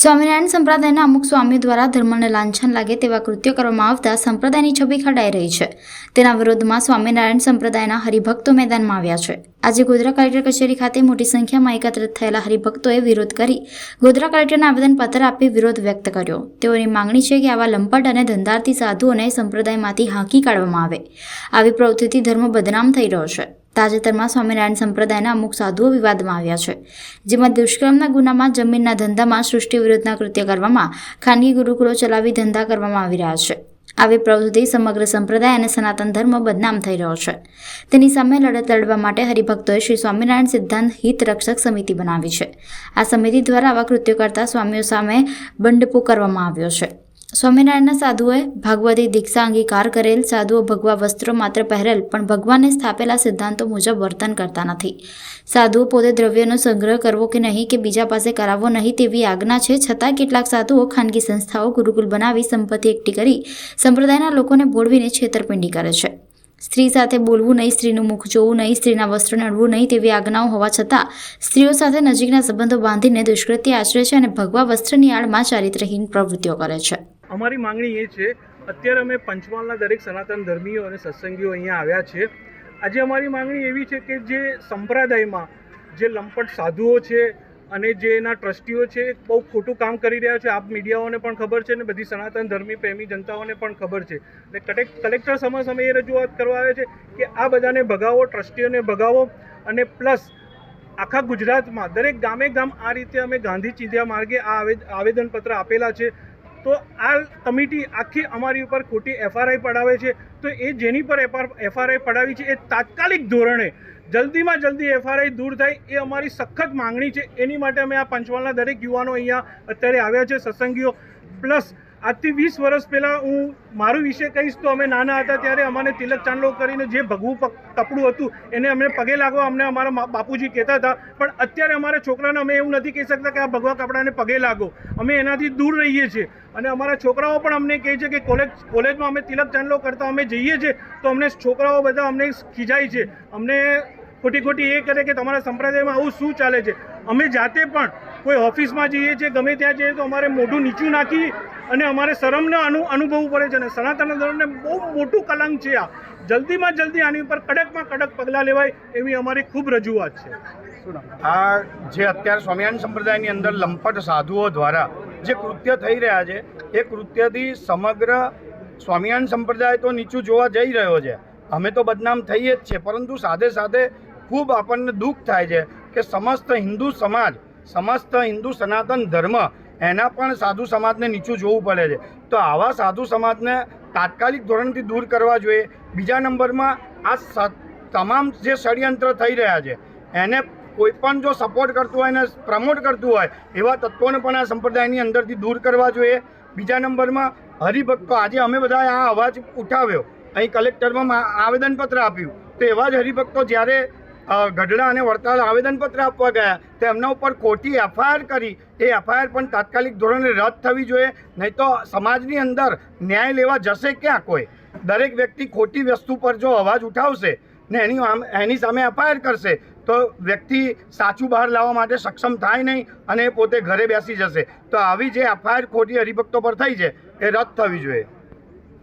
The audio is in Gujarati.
સ્વામિનારાયણ સંપ્રદાયના અમુક સ્વામીઓ દ્વારા ધર્મને લાંછન લાગે તેવા કૃત્યો કરવામાં આવતા સંપ્રદાયની છબી ખડાઈ રહી છે. તેના વિરોધમાં સ્વામિનારાયણ સંપ્રદાયના હરિભક્તો મેદાનમાં આવ્યા છે. આજે ગોધરા કલેક્ટર કચેરી ખાતે મોટી સંખ્યામાં એકત્રિત થયેલા હરિભક્તોએ વિરોધ કરી ગોધરા કલેક્ટરને આવેદનપત્ર આપી વિરોધ વ્યક્ત કર્યો. તેઓની માંગણી છે કે આવા લંપટ અને ધંધાર્થી સાધુઓને સંપ્રદાયમાંથી હાંકી કાઢવામાં આવે. આવી પ્રવૃત્તિથી ધર્મ બદનામ થઈ રહ્યો છે. તાજેતરમાં સ્વામિનારાયણ સંપ્રદાયના અમુક સાધુઓ વિવાદમાં આવ્યા છે, જેમાં દુષ્કર્મના ગુનામાં, જમીનના ધંધામાં, સૃષ્ટિ વિરુદ્ધના કૃત્ય કરવામાં, ખાનગી ગુરુકુળો ચલાવી ધંધા કરવામાં આવી રહ્યા છે. આવી પ્રવૃત્તિ સમગ્ર સંપ્રદાય અને સનાતન ધર્મ બદનામ થઈ રહ્યો છે. તેની સામે લડત લડવા માટે હરિભક્તોએ શ્રી સ્વામિનારાયણ સિદ્ધાંત હિત રક્ષક સમિતિ બનાવી છે. આ સમિતિ દ્વારા આવા કૃત્યો કરતા સ્વામીઓ સામે બંડપો કરવામાં આવ્યો છે. સ્વામિનારાયણના સાધુઓએ ભાગવતી દીક્ષા અંગીકાર કરેલ સાધુઓ ભગવા વસ્ત્રો માત્ર પહેરેલ, પણ ભગવાને સ્થાપેલા સિદ્ધાંતો મુજબ વર્તન કરતા નથી. સાધુઓ પોતે દ્રવ્યનો સંગ્રહ કરવો કે નહીં કે બીજા પાસે કરાવવો નહીં તેવી આજ્ઞા છે. છતાં કેટલાક સાધુઓ ખાનગી સંસ્થાઓ ગુરુકુલ બનાવી સંપત્તિ એકઠી કરી સંપ્રદાયના લોકોને બોળવીને છેતરપિંડી કરે છે. સ્ત્રી સાથે બોલવું નહીં, સ્ત્રીનું મુખ જોવું નહીં, સ્ત્રીના વસ્ત્ર નડવું નહીં તેવી આજ્ઞાઓ હોવા છતાં સ્ત્રીઓ સાથે નજીકના સંબંધો બાંધીને દુષ્કૃત્ય આચરે છે અને ભગવા વસ્ત્રની આડમાં ચારિત્રહીન પ્રવૃત્તિઓ કરે છે. અમારી માંગણી એ છે, અત્યારે અમે પંચમહાલના દરેક સનાતન ધર્મીઓ અને સત્સંગીઓ અહીંયા આવ્યા છે આજે અમારી માંગણી એવી છે કે જે સંપ્રદાયમાં જે લંપટ સાધુઓ છે અને જે એના ટ્રસ્ટીઓ છે બહુ ખોટું કામ કરી રહ્યા છે. આપ મીડિયાઓને પણ ખબર છે ને બધી સનાતન ધર્મી પ્રેમી જનતાઓને પણ ખબર છે. એટલે કલેક- કલેક્ટર સમક્ષ અમે એ રજૂઆત કરવા આવે છે કે આ બધાને ભગાવો, ટ્રસ્ટીઓને ભગાવો અને પ્લસ આખા ગુજરાતમાં દરેક ગામે ગામ આ રીતે અમે ગાંધી ચીધ્યા માર્ગે આ આવેદનપત્ર આપેલા છે. તો આ કમિટી આખી અમારી ઉપર ખોટી એફઆરઆઈ પડાવે છે. તો એ જેની પર એફઆરઆઈ પડાવી છે એ તાત્કાલિક ધોરણે જલ્દીમાં જલ્દી એફઆરઆઈ દૂર થાય એ અમારી સખત માંગણી છે. એની માટે અમે આ પંચમહાલના દરેક યુવાનો અહીંયા અત્યારે આવ્યા છે, સત્સંગીઓ. પ્લસ આજથી વીસ વર્ષ પહેલાં હું મારું વિશે કહીશ તો અમે નાના હતા ત્યારે અમને તિલક ચાંદલો કરીને જે ભગવું કપડું હતું, એને અમને પગે લાગવા અમને અમારા બાપુજી કહેતા હતા. પણ અત્યારે અમારા છોકરાને અમે એવું નથી કહી શકતા કે આ ભગવા કપડાને પગે લાગો. અમે એનાથી દૂર રહીએ છીએ. અને અમારા છોકરાઓ પણ અમને કહે છે કે કોલેજ, કોલેજમાં અમે તિલક ચાંદલો કરતા અમે જઈએ છીએ, તો અમને છોકરાઓ બધા અમને ખીજાય છે. અમને ખોટી ખોટી એ કરે કે તમારા સંપ્રદાયમાં આવું શું ચાલે છે? અમે જાતે પણ કોઈ ઓફિસમાં જઈએ છીએ ગમે ત્યાં જઈએ તો અમારે મોઢું નીચું નાખી અને અમારે શરમને અનુ, અનુભવવું પડે છે અને સનાતન ધર્મને બહુ મોટું કલંક છે આ. જલ્દીમાં જલ્દી આની ઉપર કડકમાં કડક પગલાં લેવાય એવી અમારી ખૂબ રજૂઆત છે. આ જે અત્યારે સ્વામિનારાયણ સંપ્રદાયની અંદર લંપટ સાધુઓ દ્વારા જે કૃત્ય થઈ રહ્યા છે, એ કૃત્યથી સમગ્ર સ્વામિનારાયણ સંપ્રદાય તો નીચું જોવા જઈ રહ્યો છે. અમે તો બદનામ થઈએ જ છે, પરંતુ સાથે સાથે ખૂબ આપણને દુઃખ થાય છે કે સમસ્ત હિન્દુ સમાજ સમસ્ત હિન્દુ સનાતન ધર્મ, એના પણ સાધુ સમાજને નીચું જોવું પડે છે. તો આવા સાધુ સમાજને તાત્કાલિક ધોરણથી દૂર કરવા જોઈએ. બીજા નંબરમાં, આ તમામ જે ષડયંત્ર થઈ રહ્યા છે, એને કોઈ પણ જો સપોર્ટ કરતું હોય ને પ્રમોટ કરતું હોય, એવા તત્વોને પણ આ સંપ્રદાયની અંદરથી દૂર કરવા જોઈએ. બીજા નંબરમાં, હરિભક્તો, આજે અમે બધા આ અવાજ ઉઠાવ્યો. અહીં કલેક્ટરમાં આવેદનપત્ર આપ્યું. તો એવા જ હરિભક્તો જ્યારે ગઢડા અને વડતાલ આવેદનપત્ર આપવા ગયા. તેમના ઉપર ખોટી એફઆઈઆર કરી. એ એફઆઈઆર પણ તાત્કાલિક ધોરણે રદ થવી જોઈએ. નહીં તો સમાજની અંદર ન્યાય લેવા જશે ક્યાં કોઈ? દરેક વ્યક્તિ ખોટી વસ્તુ પર જો અવાજ ઉઠાવશે ને એની એની સામે એફઆઈઆર કરશે, તો વ્યક્તિ સાચું બહાર લાવવા માટે સક્ષમ થાય નહીં અને પોતે ઘરે બેસી જશે. તો આવી જે એફઆઈઆર ખોટી હરિભક્તો પર થઈ છે, એ રદ થવી જોઈએ.